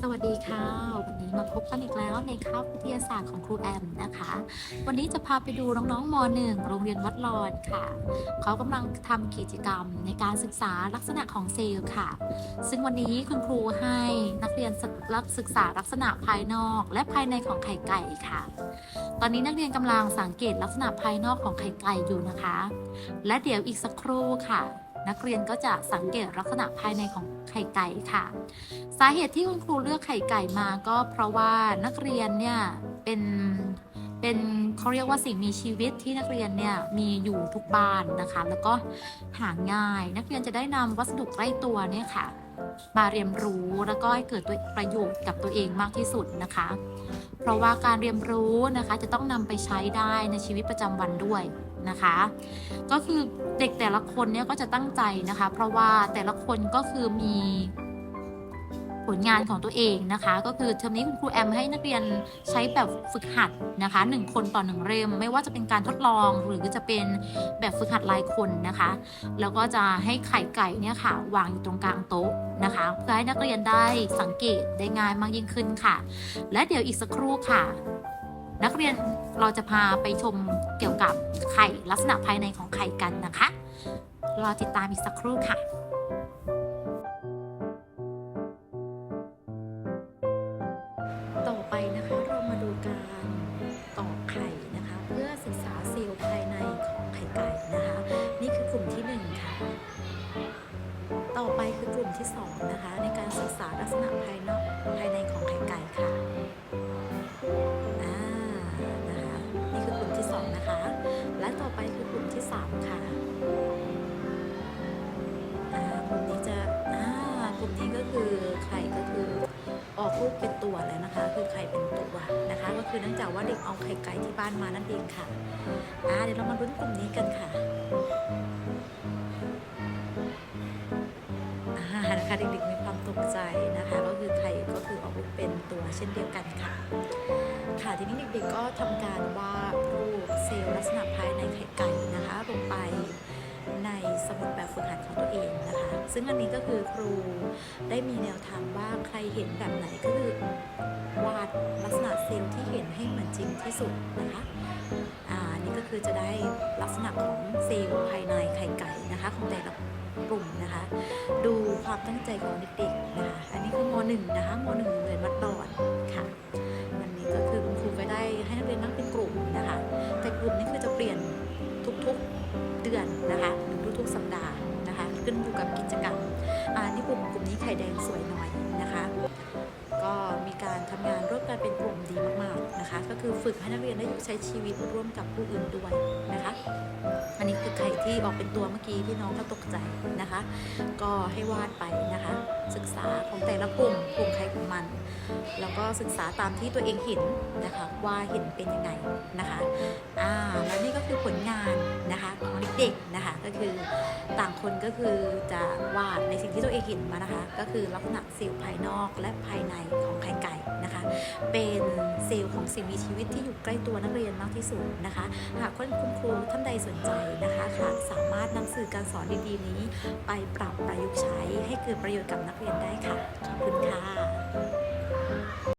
สวัสดีค่ะ วันนี้มาพบกันอีกแล้วในคาบวิทยาศาสตร์ของครูแอมนะคะ วันนี้จะพาไปดูน้องๆม .1 โรงเรียนวัดรอนค่ะ เขากำลังทำกิจกรรมในการศึกษาลักษณะของเซลล์ค่ะ ซึ่งวันนี้คุณครูให้นักเรียนรับศึกษาลักษณะภายนอกและภายในของไข่ไก่ค่ะ ตอนนี้นักเรียนกำลังสังเกตลักษณะภายนอกของไข่ไก่อยู่นะคะ และเดี๋ยวอีกสักครู่ค่ะ นักเรียนก็จะสังเกตลักษณะภายในของไข่ไก่ค่ะ สาเหตุที่คุณครูเลือกไข่ไก่มาก็เพราะว่านักเรียนเนี่ยเป็นเป็นเขาเรียกว่าสิ่งมีชีวิตที่นักเรียนเนี่ยมีอยู่ทุกบ้านนะคะ แล้วก็หาง่าย นักเรียนจะได้นำวัสดุใกล้ตัวเนี่ยค่ะ มาเรียนรู้แล้วก็ให้เกิดตัวประโยชน์กับตัวเองมากที่สุดนะคะ เพราะว่าการเรียนรู้นะคะจะต้องนำไปใช้ได้ในชีวิตประจำวันด้วย นะคะ ก็คือเด็กแต่ละคนเนี่ยก็จะตั้งใจนะคะ เพราะว่าแต่ละคนก็คือมีผลงานของตัวเองนะคะ ก็คือเทอมนี้คุณครูแอมให้นักเรียนใช้แบบฝึกหัดนะคะหนึ่งคนต่อหนึ่งเล่ม ไม่ว่าจะเป็นการทดลองหรือจะเป็นแบบฝึกหัดรายคนนะคะ แล้วก็จะให้ไข่ไก่เนี่ยค่ะ วางอยู่ตรงกลางโต๊ะนะคะ เพื่อให้นักเรียนได้สังเกตได้ง่ายมากยิ่งขึ้นค่ะ และเดี๋ยวอีกสักครู่ค่ะ นักเรียนเราจะพาไปชมเกี่ยวกับไข่ลักษณะภายในของไข่กันนะคะ รอติดตามอีกสักครู่ค่ะต่อไปนะคะเรามาดูการตอกไข่นะคะ เพื่อศึกษาเซลล์ภายในของไข่ไก่นะคะ นี่คือกลุ่มที่หนึ่งค่ะต่อไปคือกลุ่มที่สองนะคะในการศึกษาลักษณะ ลูกเป็นตัวแล้วนะคะ คือไข่เป็นตัวนะคะ ก็คือเนื่องจากว่าเด็กเอาไข่ไก่ที่บ้านมานั่นเองค่ะอ่าเดี๋ยวเรามาลุ้นกลุ่มนี้กันค่ะอ่านะคะเด็กๆมีความตกใจนะคะ ก็คือไข่ก็คือออกลูกเป็นตัวเช่นเดียวกันค่ะ ค่ะทีนี้เด็กๆก็ทำการวาดรูปเซลล์ลักษณะภายในไข่ไก่นะคะลงไปในสมุดแบบฝึกหัดของตัวเอง ซึ่งอันนี้ก็คือครูได้มีแนวทางว่าใครเห็นแบบไหนก็คือวาดลักษณะเซลล์ที่เห็นให้เหมือนจริงที่สุดนะคะอ่านี่ก็คือจะได้ลักษณะของเซลล์ภายในไข่ไก่นะคะของแต่ละกลุ่มนะคะ ดูความตั้งใจของเด็กๆนะคะอันนี้คือมหนึ่งนะคะมหนึ่งเรียนวัดดอน กลุ่มกลุ่มนี้ไข่แดงสวยหน่อยนะคะ ก็มีการทำงานร่วมกันเป็นกลุ่มดีมากๆนะคะ ก็คือฝึกให้นักเรียนได้ใช้ชีวิตร่วมกับผู้อื่นด้วยนะคะ อันนี้คือไข่ที่ออกเป็นตัวเมื่อกี้ที่น้องก็ตกใจนะคะ ก็ให้วาดไปนะคะ ศึกษาของแต่ละกลุ่มกลุ่มใครกลุ่มมัน แล้วก็ศึกษาตามที่ตัวเองเห็นนะคะว่าเห็นเป็นยังไงนะคะอ่าแล้วนี่ก็คือผลงานนะคะของเด็กๆนะคะก็คือต่างคนก็คือจะวาดในสิ่งที่ตัวเองเห็นมานะคะ ก็คือลักษณะเซลล์ภายนอกและภายในของไข่ไก่นะคะ เป็นเซลล์ของสิ่งมีชีวิตที่อยู่ใกล้ตัวนักเรียนมากที่สุดนะคะ หากคุณครูท่านใดสนใจนะคะค่ะสามารถนำสื่อการสอนดีๆนี้ ไปปรับประยุกต์ใช้ให้เกิดประโยชน์กับนักเรียนได้ค่ะ ขอบคุณค่ะ